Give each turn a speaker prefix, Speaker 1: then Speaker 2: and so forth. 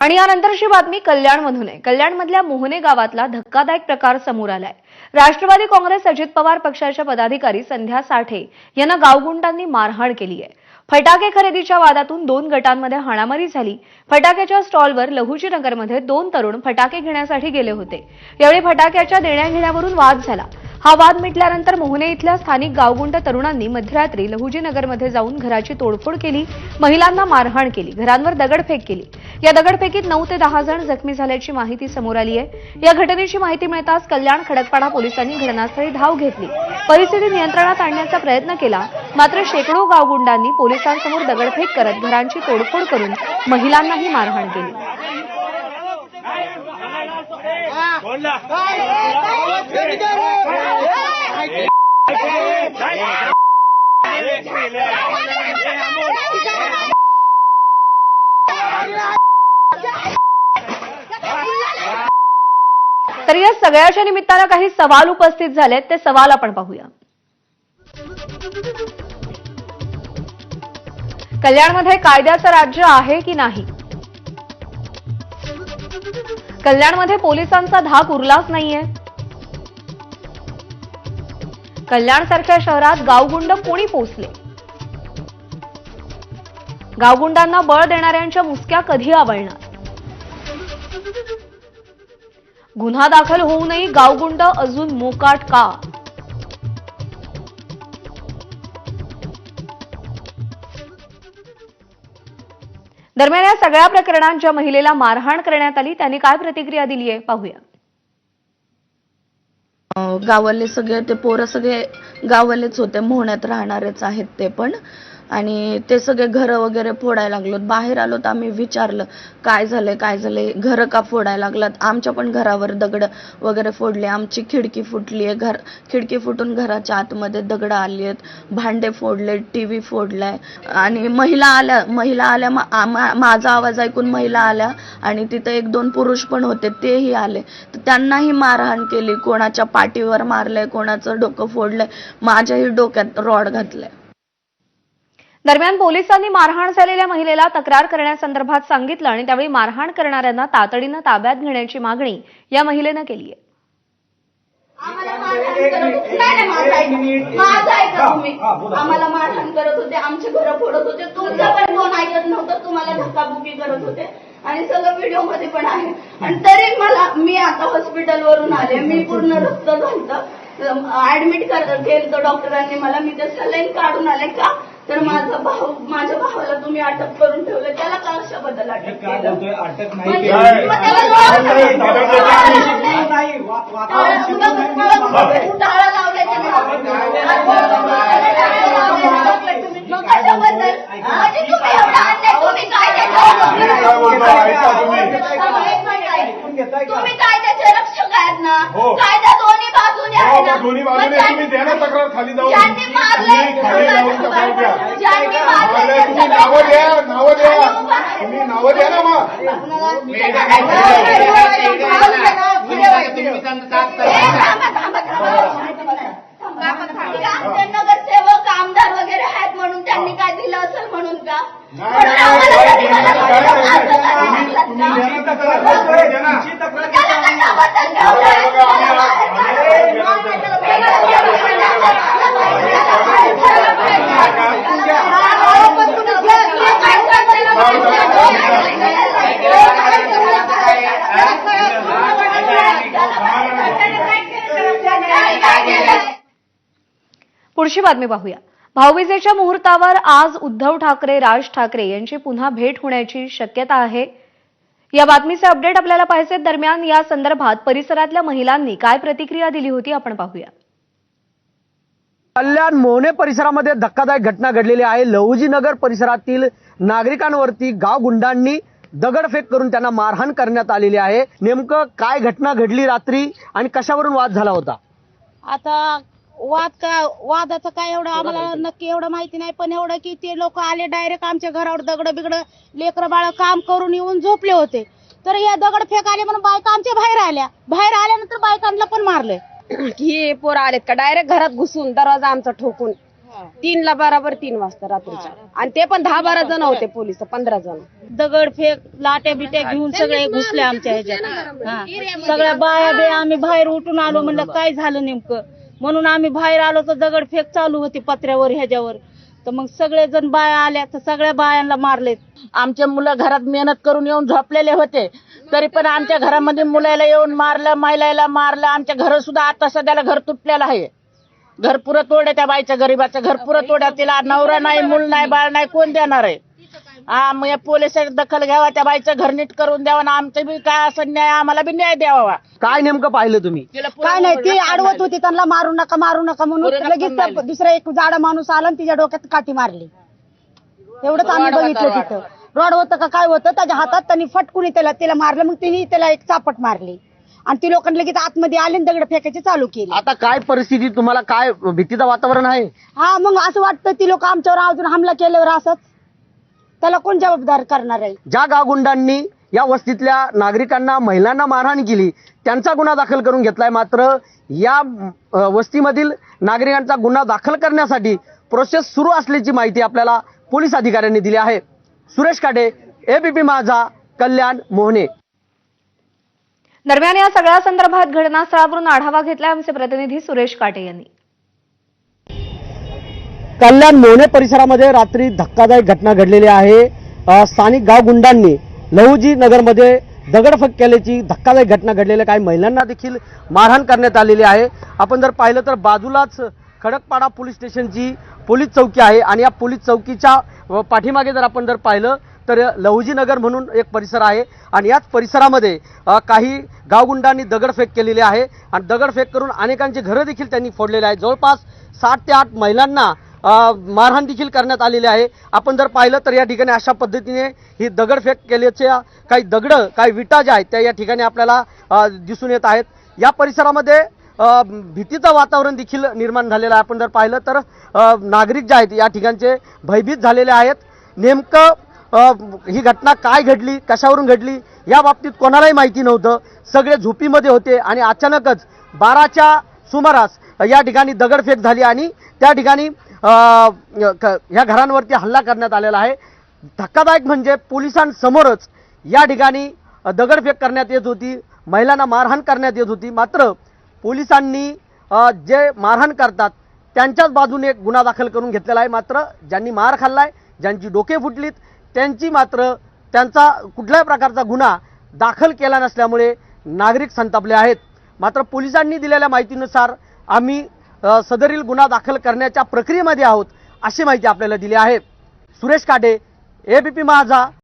Speaker 1: आणि यानंतरची बातमी कल्याणमधून आहे. कल्याणमधल्या मोहने गावातला धक्कादायक प्रकार समोर आलाय. राष्ट्रवादी काँग्रेस अजित पवार पक्षाच्या पदाधिकारी संध्या साठे यांना गावगुंडांनी मारहाण केली आहे. फटाके खरेदीच्या वादातून दोन गटांमध्ये हाणामारी झाली. फटाक्याच्या स्टॉलवर लहुजी नगरमध्ये दोन तरुण फटाके घेण्यासाठी गेले होते. यावेळी फटाक्याच्या देण्याघेण्यावरून वाद झाला. हा वाद मिटल्यानंतर मोहने इथल्या स्थानिक गावगुंड तरुणांनी मध्यरात्री लहुजीनगरमध्ये जाऊन घराची तोडफोड केली. महिलांना मारहाण केली. घरांवर दगडफेक केली. या दगडफेकीत नऊ ते दहा जण जखमी झाल्याची माहिती समोर आली आहे. या घटनेची माहिती मिळताच कल्याण खडकपाडा पोलिसांनी घटनास्थळी धाव घेतली. परिस्थिती नियंत्रणात आणण्याचा प्रयत्न केला. मात्र शेकडो गावगुंडांनी पोलिसांसमोर दगडफेक करत घरांची तोडफोड करून महिलांनाही मारहाण केली. तर या सगळ्याच्या निमित्तानं काही सवाल उपस्थित झालेत. ते सवाल आपण पाहूया. कल्याणमध्ये कायद्याचं राज्य आहे की नाही? कल्याणमध्ये पोलिसांचा धाक उरलाच नाहीये. कल्याणसारख्या शहरात गावगुंड कोणी पोचले गावगुंडांना बळ देणाऱ्यांच्या मुसक्या कधी आवळणार? गुन्हा दाखल होऊनही गावगुंड अजून मोकाट का? दरम्यान या सगळ्या प्रकरणात ज्या महिलेला मारहाण करण्यात आली. त्यांनी काय प्रतिक्रिया दिली आहे? पाहूया.
Speaker 2: गावाले सगळे ते पोरं सगळे गावालेच होते मोहण्यात राहणारेच आहेत ते पण. आणि ते सगळे घरं वगैरे फोडायला लागलोत. बाहेर आलो तर आम्ही विचारलं काय झालंय काय झालंय? घरं का फोडायला लागलात? आमच्या पण घरावर दगड वगैरे फोडले. आमची खिडकी फुटली आहे. घर खिडकी फुटून घराच्या आतमध्ये दगडं आली आहेत. भांडे फोडले टी व्ही फोडलाय. आणि महिला आल्या महिला आल्या मा- आमा- माझा आवाज ऐकून महिला आल्या आणि तिथे एक दोन पुरुष पण होते तेही आले. तर त्यांनाही मारहाण केली. कोणाच्या पाठीवर मारलंय कोणाचं डोकं फोडलंय. माझ्याही डोक्यात रॉड घातलंय.
Speaker 1: दरम्यान पोलिसांनी मारहाण झालेल्या महिलेला तक्रार करण्यासंदर्भात सांगितलं आणि त्यावेळी मारहाण करणाऱ्यांना तातडीनं ताब्यात घेण्याची मागणी या महिलेनं केली आहे.
Speaker 3: आम्हाला मारहाण करत होते. आमचे घरं फोडत होते. तुमचं पण कोण ऐकत नव्हतं. तुम्हाला धक्काबुक्की करत होते. आणि सगळं व्हिडिओमध्ये पण आहे. आणि तरी मला मी आता हॉस्पिटल वरून आले. मी पूर्ण रक्त झालतं ऍडमिट केलं तर डॉक्टरांनी मला. मी ते सलाईन काढून आले का? तर माझा भाऊ माझ्या भावाला तुम्ही अटक करून ठेवलं त्याला का कशाबद्दल अटक
Speaker 4: काय
Speaker 3: केलं
Speaker 4: बोलतोय अटक नाही
Speaker 3: म्हणजे
Speaker 4: केली.
Speaker 3: मग त्याला
Speaker 4: नाही. नाही, वा- वातावरण नाही
Speaker 3: मग कशाबद्दल म्हणजे तुम्ही एवढा अन्याय तुम्ही काय
Speaker 5: बोलतो, ऐका तुम्ही.
Speaker 3: रक्षक आहेत ना
Speaker 5: हो.
Speaker 3: कायदा दोन्ही बाजूने
Speaker 5: हो,
Speaker 3: आहे ना
Speaker 5: दोन्ही बाजूने तुम्ही द्या ना तक्रार खाली जाऊन.
Speaker 3: ज्यांनी मारलंय
Speaker 5: तुम्ही खाली जाऊन तक्रार द्या.
Speaker 3: ज्यांनी मारलंय
Speaker 5: तुम्ही नावं द्या
Speaker 3: नाव-
Speaker 5: द्या. तुम्ही नावं द्या ना मग.
Speaker 3: नगरसेवक आमदार वगैरे आहेत म्हणून त्यांनी काय दिलं असेल म्हणून का?
Speaker 5: नाही,
Speaker 3: म्हणून
Speaker 5: नाही,
Speaker 3: आम्हाला
Speaker 5: नाही,
Speaker 3: तरी मला
Speaker 5: नाही,
Speaker 3: एवढं
Speaker 5: नाही,
Speaker 3: मारलं का?
Speaker 5: तुम्ही-
Speaker 3: मारलं
Speaker 5: तुम्ही
Speaker 3: का?
Speaker 5: द्या ना तक्रार.
Speaker 4: बोलतोय,
Speaker 5: द्या ना.
Speaker 4: तुमची तक्रार
Speaker 3: त्याला
Speaker 4: घेतो आम्ही.
Speaker 3: कशाबद्दल
Speaker 5: बघा,
Speaker 3: ठेवलंय?
Speaker 5: बघा, आम्ही-
Speaker 1: पुढची बातमी पाहूया. भाऊबीजेच्या मुहूर्तावर आज उद्धव ठाकरे राज ठाकरे यांची पुन्हा भेट होण्याची शक्यता आहे. या बातमीचे अपडेट आपल्याला पाहिजे दरम्यान या संदर्भात परिसरातल्या महिलांनी काय प्रतिक्रिया दिली होती आपण पाहूया.
Speaker 6: कल्याण मोहने परिसरामध्ये धक्कादायक घटना घडलेली आहे. लहुजी नगर परिसरातील नागरिकांवरती गाव गुंडांनी दगडफेक करून त्यांना मारहाण करण्यात आलेली आहे. नेमकं काय घटना घडली रात्री आणि कशावरून वाद झाला होता?
Speaker 7: आता वाद का वादाचं काय एवढं आम्हाला नक्की एवढं माहिती नाही पण एवढं की ते लोक आले डायरेक्ट आमच्या घरावर दगड बिगड लेकरं बाळ काम करून येऊन झोपले होते. तर या दगड फेक आले म्हणून बायका आमच्या बाहेर आल्या. बाहेर आल्यानंतर बायकांना पण मारलंय.
Speaker 8: की पोरं आलेत का? डायरेक्ट घरात घुसून दरवाजा आमचा ठोकून. तीनला बराबर तीन वाजता रात्रीच्या. आणि ते पण दहा बारा जण होते पोलीस पंधरा जण.
Speaker 7: दगडफेक लाट्या बिट्या घेऊन सगळे घुसले आमच्या ह्याच्यात. हा. सगळ्या बाया बे आम्ही बाहेर उठून आलो म्हणलं काय झालं नेमकं? म्हणून आम्ही बाहेर आलो तर दगडफेक चालू होती पत्र्यावर ह्याच्यावर. तर मग सगळे जण बाया आल्या तर सगळ्या बायांना मारलेत
Speaker 9: आमचे मुलं घरात मेहनत करून येऊन झोपलेले होते. तरी पण आमच्या घरामध्ये मुलाला येऊन मारलं महिलाला मारलं. आमच्या घर सुद्धा आता सध्याला घर तुटलेलं आहे. घर पुरत ओढ्या त्या बाईच्या गरीबाचं. घर पुरत तोड्या तिला नवरा नाही मूल नाही बाळ नाही कोण देणार आहे? हा मग या पोलिसांनी दखल घ्यावा त्या बाईचं घर नीट करून द्यावं आणि आमचं बी काय असं न्याय आम्हाला बी न्याय द्यावा.
Speaker 6: काय नेमकं पाहिलं तुम्ही?
Speaker 9: तिला
Speaker 7: काय नाही ती
Speaker 9: झाली.
Speaker 7: होती त्यांना मारू नका मारू नका म्हणून लगेच त्या. दुसरा एक जाडा माणूस आला आणि तिच्या डोक्यात काठी मारली. एवढंच आम्ही
Speaker 9: रॉड
Speaker 7: बघितलं. तिथं. रॉड होतं का काय होतं त्याच्या हातात त्यांनी फटकुनी त्याला तिला मारलं मग तिने त्याला एक चापट मारली. आणि ती लोकांनी लगेच आतमध्ये आले आणि दगड फेकायची चालू केली.
Speaker 6: आता काय परिस्थिती तुम्हाला काय भीतीचं वातावरण आहे?
Speaker 7: हा मग असं वाटतं ती लोक आमच्यावर अजून हमला केल्यावर असंच. त्याला कोण जबाबदार करणार आहे?
Speaker 6: ज्या गावगुंडांनी या वस्तीतल्या नागरिकांना महिलांना मारहाण केली त्यांचा गुन्हा दाखल करून घेतलाय. मात्र या वस्तीमधील नागरिकांचा गुन्हा दाखल करण्यासाठी प्रोसेस सुरू असल्याची माहिती आपल्याला पोलीस अधिकाऱ्यांनी दिली आहे. सुरेश काटे एबीपी माझा कल्याण मोहने.
Speaker 1: दरम्यान या सगळ्या संदर्भात घटनास्थळावरून आढावा घेतलाय आमचे प्रतिनिधी सुरेश काटे यांनी.
Speaker 6: कल्याण मोहने परिसरामध्ये रात्री धक्कादायक घटना घडलेली आहे. स्थानिक गावगुंडांनी लहुजी नगरमध्ये दगडफेक केल्याची धक्कादायक घटना घडलेल्या काही महिलांना देखील मारहाण करण्यात आलेली आहे. आपण जर पाहिलं तर बाजूलाच खडकपाडा पोलीस स्टेशनची पोलीस चौकी आहे आणि या पोलीस चौकीच्या पाठीमागे जर आपण जर पाहिलं तर लहुजी नगर म्हणून एक परिसर आहे आणि याच परिसरामध्ये काही गावगुंडांनी दगडफेक केलेली आहे. आणि दगडफेक करून अनेकांची घरं देखील त्यांनी फोडलेली आहे जवळपास सात ते आठ महिलांना मारहाण देखील करण्यात आलेली आहे. आपण जर पाहिलं तर या ठिकाणी अशा पद्धतीने ही दगडफेक केल्याच्या काही दगडं काही विटा ज्या आहेत त्या या ठिकाणी आपल्याला दिसून येत आहेत. या परिसरामध्ये भीतीचं वातावरण देखील निर्माण झालेलं आहे. आपण जर पाहिलं तर नागरिक जे आहेत या ठिकाणचे भयभीत झालेले आहेत. नेमकं ही घटना काय घडली कशावरून घडली या बाबतीत कोणालाही माहिती नव्हतं. सगळे झोपीमध्ये होते आणि अचानकच बाराच्या सुमारास या ठिकाणी दगडफेक झाली आणि त्या ठिकाणी ह्या घरांवरती हल्ला करण्यात आलेला आहे. धक्कादायक म्हणजे पोलिसांसमोरच या ठिकाणी दगडफेक करण्यात येत होती. महिलांना मारहाण करण्यात येत होती. मात्र पोलिसांनी जे मारहाण करतात त्यांच्याच बाजूने एक गुन्हा दाखल करून घेतलेला आहे. मात्र ज्यांनी मार खाल्लाय ज्यांची डोके फुटलीत त्यांची मात्र त्यांचा कुठल्याही प्रकारचा गुन्हा दाखल केला नसल्यामुळे नागरिक संतापले आहेत. मात्र पोलिसांनी दिलेल्या माहितीनुसार आम्ही सदरील गुन्हा दाखल करण्याच्या प्रक्रियेमध्ये आहोत अशी माहिती आपल्याला दिली आहे. सुरेश काटे एबीपी माझा